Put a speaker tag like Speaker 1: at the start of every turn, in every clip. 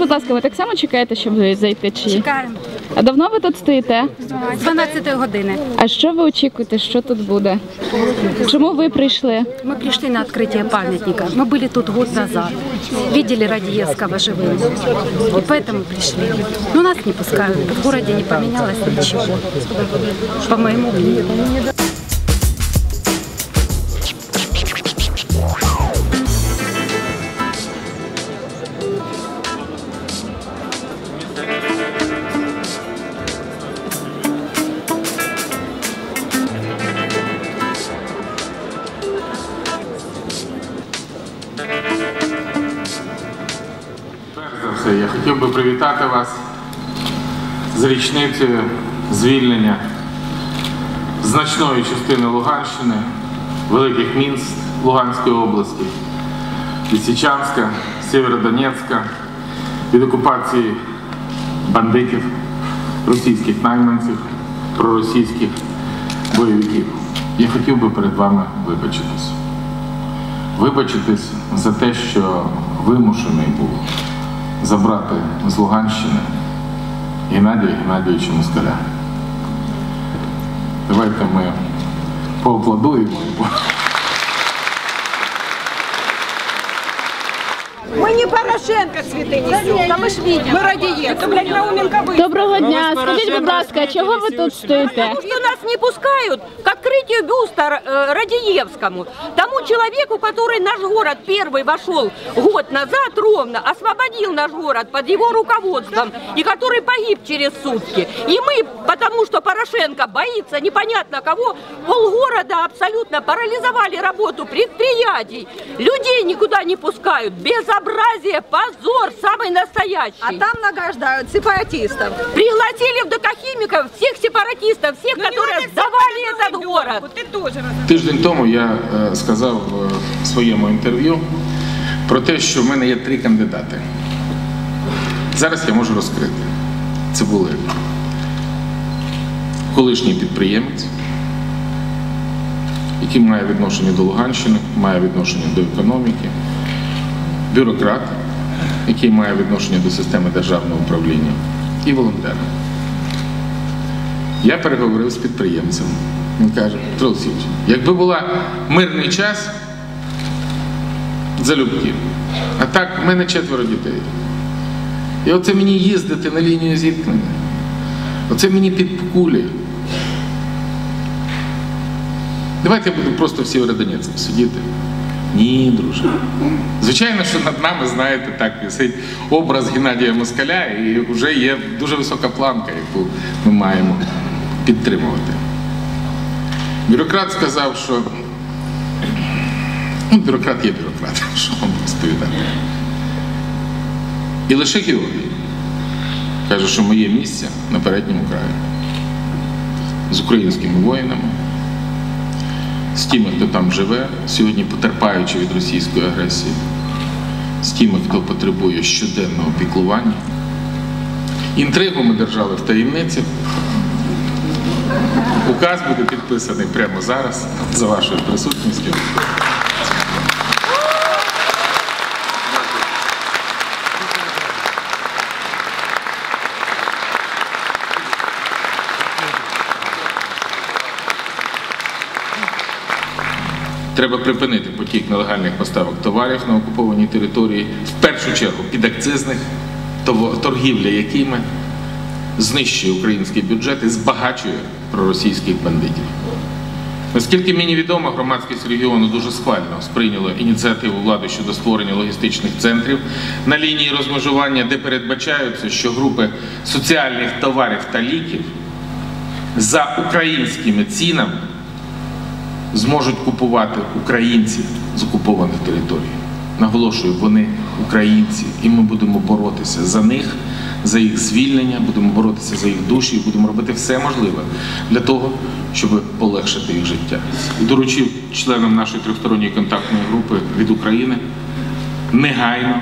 Speaker 1: А скажіть, будь ласка, ви так само чекаєте, щоб зайти чи ні?
Speaker 2: Чекаємо
Speaker 1: А давно ви тут стоїте?
Speaker 2: з 12 години.
Speaker 1: А що ви очікуєте, що тут буде? Чому ви прийшли?
Speaker 2: Мы пришли на открытие памятника. Мы были тут год назад. Видели Радиевского живым. И поэтому пришли. Но нас не пускают. В городе не поменялось ничего. По моему мнению.
Speaker 3: Все, я хотів би привітати вас з річницею звільнення значної частини Луганщини, великих міст Луганської області, Лисичанська, Сєвєродонецька, від окупації бандитів, російських найманців, проросійських бойовиків. Я хотів би перед вами вибачитись. Вибачитись за те, що вимушений був забрати з Луганщини Геннадія Геннадійовича Москаля. Давайте ми поаплодуємо.
Speaker 4: Мы не Порошенко цветы несем, да мы ж видим. Мы радиец. Блядь, Науменко вы.
Speaker 1: Доброго дня! Скажіть, будь ласка, чого ви тут стоїте?
Speaker 5: Потому что нас не пускают к открытию бюста э, Радиевскому. Тому человеку, который наш город первый вошел год назад ровно, освободил наш город под его руководством и который погиб через сутки. И мы, потому что Порошенко боится непонятно кого, полгорода абсолютно парализовали работу предприятий. Людей никуда не пускают. Безобразие, позор самый настоящий.
Speaker 4: А там награждают сепаратистов.
Speaker 5: Пригласили в докохимиков всех сепаратистов, всех, которые сдавали этот город.
Speaker 4: Ты тоже
Speaker 3: Тиждень тому я е, сказав в своєму інтерв'ю про те, що в мене є три кандидати. Зараз я можу розкрити. Це були колишній підприємець, який має відношення до Луганщини, має відношення до економіки, бюрократ, який має відношення до системи державного управління, і волонтер. Я переговорив з підприємцем. Він каже, Петро якби була мирний час, залюбки. А так, в мене четверо дітей. І оце мені їздити на лінію зіткнення. Оце мені під кулі. Давайте я буду просто в Сєвєродонецьку сидіти. Ні, друже. Звичайно, що над нами, знаєте, так висить образ Геннадія Москаля, і вже є дуже висока планка, яку ми маємо підтримувати. Бюрократ сказав, що ну, бюрократ є бюрократ, що вам розповідати. І лише Георгій каже, що моє місце на передньому краї з українськими воїнами, з тими, хто там живе, сьогодні потерпаючи від російської агресії, з тими, хто потребує щоденного піклування. Інтригу ми держали в таємниці. Указ буде підписаний прямо зараз за вашою присутністю. Треба припинити потік нелегальних поставок товарів на окупованій території, в першу чергу підакцизних торгівля якими знищує український бюджет і збагачує проросійських бандитів. Наскільки мені відомо, громадськість регіону дуже схвально сприйняла ініціативу влади щодо створення логістичних центрів на лінії розмежування, де передбачаються, що групи соціальних товарів та ліків за українськими цінами зможуть купувати українці з окупованих територій. Наголошую, вони українці, і ми будемо боротися за них, за їх звільнення, будемо боротися за їх душі, і будемо робити все можливе для того, щоб полегшити їх життя. І доручив членам нашої трьохсторонньої контактної групи від України негайно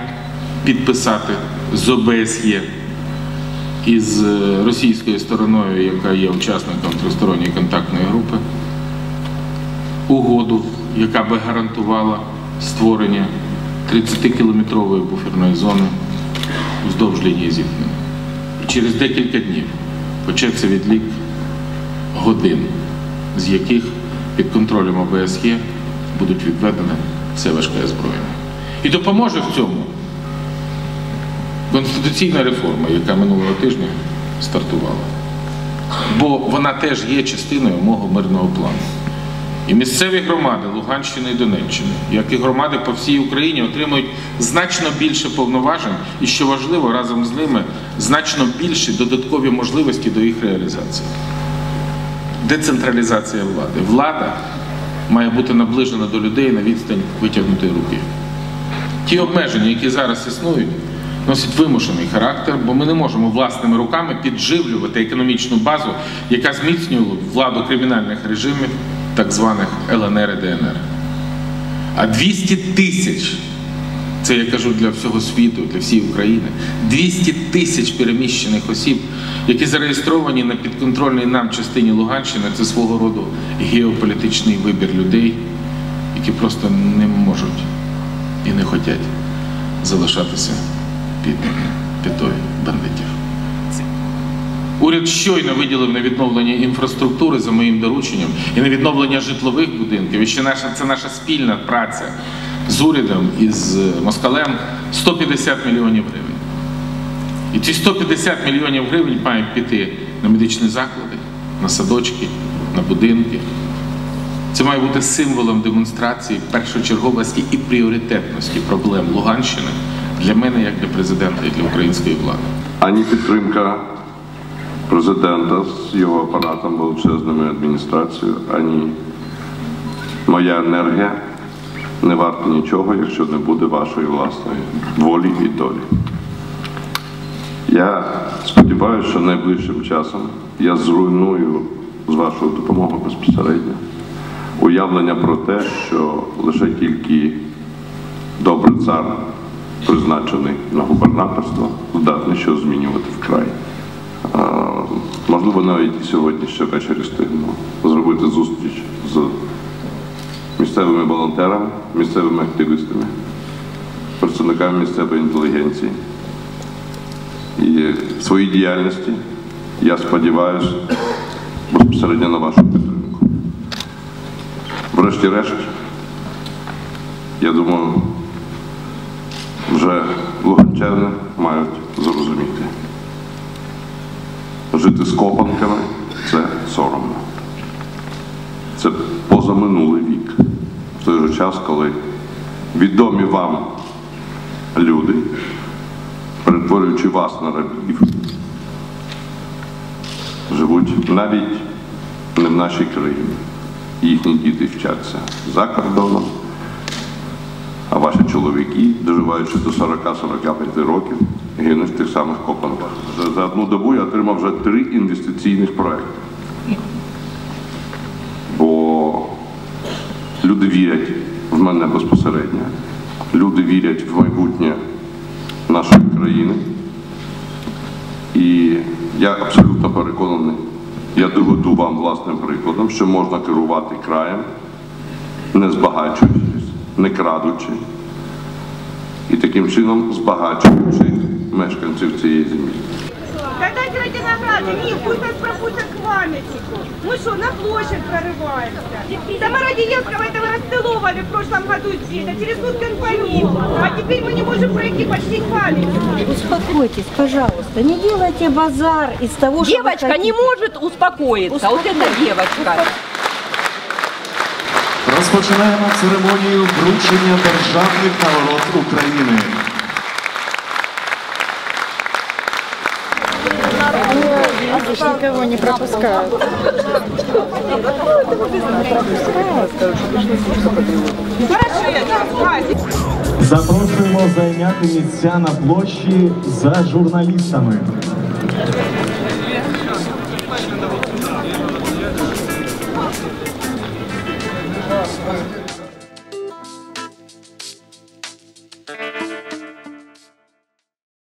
Speaker 3: підписати з ОБСЄ і з е, російською стороною, яка є учасником трьохсторонньої контактної групи, угоду, яка би гарантувала створення 30-кілометрової буферної зони вздовж лінії зіткнення. І через декілька днів почався відлік годин, з яких під контролем ОБСЄ будуть відведені все важке озброєння. І допоможе в цьому конституційна реформа, яка минулого тижня стартувала. Бо вона теж є частиною мого мирного плану. І місцеві громади Луганщини і Донеччини, як і громади по всій Україні, отримують значно більше повноважень і, що важливо, разом з ними значно більші додаткові можливості до їх реалізації. Децентралізація влади. Влада має бути наближена до людей на відстань витягнутої руки. Ті обмеження, які зараз існують, носять вимушений характер, бо ми не можемо власними руками підживлювати економічну базу, яка зміцнює владу кримінальних режимів, так званих ЛНР і ДНР. А 200 тисяч, це я кажу для всього світу, для всієї України, 200 тисяч переміщених осіб, які зареєстровані на підконтрольній нам частині Луганщини, це свого роду геополітичний вибір людей, які просто не можуть і не хочуть залишатися під п'ятою бандитів. Уряд щойно виділив на відновлення інфраструктури за моїм дорученням і на відновлення житлових будинків. І ще наша це наша спільна праця з урядом і з Москалем 150 мільйонів гривень. І ці 150 мільйонів гривень мають піти на медичні заклади, на садочки, на будинки. Це має бути символом демонстрації першочерговості і пріоритетності проблем Луганщини для мене, як для президента і для української влади.
Speaker 6: ані підтримка президента з його апаратом величезною адміністрацією, ані моя енергія не варта нічого, якщо не буде вашої власної волі і долі. Я сподіваюся, що найближчим часом я зруйную з вашою допомогою безпосередньо уявлення про те, що лише тільки добрий цар, призначений на губернаторство, здатний щось змінювати вкрай. Можливо, навіть і сьогодні ще ввечері встигнемо зробити зустріч з місцевими волонтерами, місцевими активістами, представниками місцевої інтелігенції. І в своїй діяльності я сподіваюся безпосередньо на вашу підтримку. Врешті-решт, я думаю, вже луганчани мають зрозуміти. Жити з копанками це соромно. Це позаминулий вік. В той же час, коли відомі вам люди, перетворюючи вас на рабів, живуть навіть не в нашій країні. Їхні діти вчаться за кордоном, а ваші чоловіки, доживаючи до 40-45 років, гинуть в тих самих копанках. За, за одну добу я отримав вже три інвестиційних проекти. Бо люди вірять в мене безпосередньо, люди вірять в майбутнє нашої країни. І я абсолютно переконаний, я доведу вам власним прикладом, що можна керувати краєм, не збагачуючись, не крадучи, і таким чином збагачуючи мешканців цієї землі.
Speaker 4: Когда эти родинограды? Нет, пусть нас пропустят к памятнику. Мы что, на площадь прорываемся? Да мы Радиевского этого расцеловали в прошлом году здесь, а через год конфомил. А теперь мы не можем пройти почти к памятнику.
Speaker 7: Успокойтесь, пожалуйста, не делайте базар из того, что вы
Speaker 5: Девочка не
Speaker 7: хотите.
Speaker 5: может успокоиться. Вот эта девочка.
Speaker 8: Розпочинаємо церемонію вручення державних нагород України.
Speaker 7: Никого не пропускают.
Speaker 8: Запрошуємо зайняти місця на площі за журналістами.